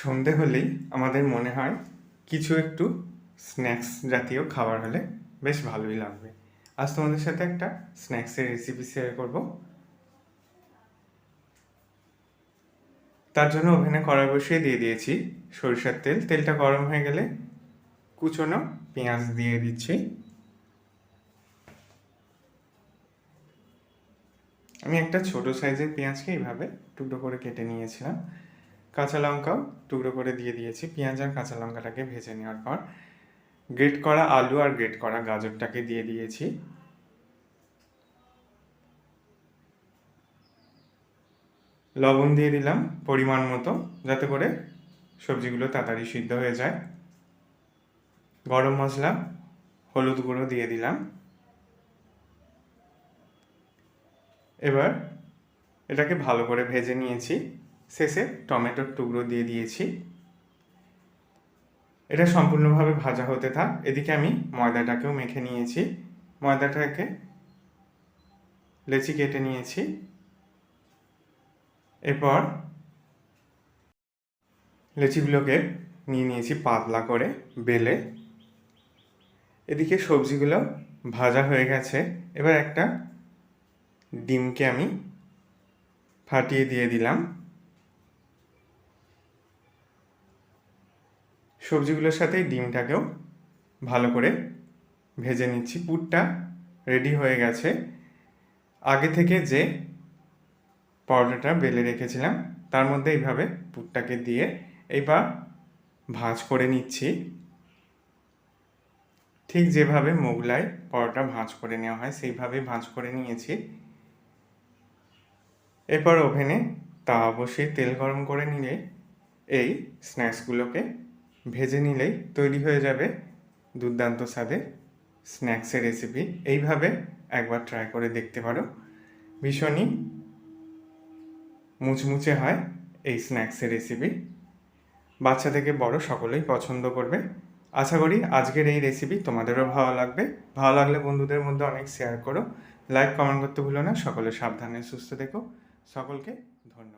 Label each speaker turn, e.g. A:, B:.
A: সন্ধে হলেই আমাদের মনে হয় কিছু একটু স্ন্যাক্স জাতীয় খাবার হলে বেশ ভালোই লাগবে। আজ তোমাদের সাথে একটা স্ন্যাক্সের রেসিপি শেয়ার করব। তার জন্য ওভেনে কড়াই বসিয়ে দিয়ে দিয়েছি। সরিষার তেল, তেলটা গরম হয়ে গেলে কুচনো পেঁয়াজ দিয়ে দিচ্ছি। আমি একটা ছোট সাইজের পেঁয়াজকে এইভাবে টুকরো করে কেটে নিয়েছিলাম। কাঁচা লঙ্কাও টুকরো করে দিয়ে দিয়েছি। পেঁয়াজ আর কাঁচা লঙ্কাটাকে ভেজে নেওয়ার পর গ্রেট করা আলু আর গ্রেট করা গাজরটাকে দিয়ে দিয়েছি। লবণ দিয়ে দিলাম পরিমাণ মতো যাতে করে সবজিগুলো তাড়াতাড়ি সিদ্ধ হয়ে যায়। গরম মশলা, হলুদ গুঁড়ো দিয়ে দিলাম। এবার এটাকে ভালো করে ভেজে নিয়েছি। শেষে টমেটোর টুকরো দিয়ে দিয়েছি। এটা সম্পূর্ণভাবে ভাজা হতে থাক। এদিকে আমি ময়দাটাকেও মেখে নিয়েছি। ময়দাটাকে লেচি কেটে নিয়েছি। এরপর লেচিগুলোকে নিয়ে নিয়েছি পাতলা করে বেলে। এদিকে সবজিগুলো ভাজা হয়ে গেছে। এবার একটা ডিমকে আমি ফাটিয়ে দিয়ে দিলাম। সবজিগুলোর সাথে ডিমটাকেও ভালো করে ভেজে নিচ্ছি। পুরটা রেডি হয়ে গেছে। আগে থেকে যে পরোটাটা বেলে রেখেছিলাম, তার মধ্যে এইভাবে পুরটাকে দিয়ে এইবার ভাঁজ করে নিচ্ছি। ঠিক যেভাবে মোগলাই পরোটা ভাঁজ করে নেওয়া হয় সেইভাবে ভাঁজ করে নিয়েছি। এরপর ওভেনে তা অবশ্যই তেল গরম করে নিলে এই স্ন্যাক্সগুলোকে ভেজে নিলেই তৈরি হয়ে যাবে দুর্দান্ত স্বাদের স্ন্যাক্সের রেসিপি এইভাবে একবার ট্রাই করে দেখতে পারো। ভীষণই মুচমুচে হয় এই স্ন্যাক্সের রেসিপি বাচ্চা থেকে বড় সকলেই পছন্দ করবে। আশা করি আজকের এই রেসিপি তোমাদেরও ভালো লাগবে। ভালো লাগলে বন্ধুদের মধ্যে অনেক শেয়ার করো। লাইক কমেন্ট করতে ভুলো না। সকলে সাবধানে সুস্থ থেকো। সকলকে ধন্যবাদ।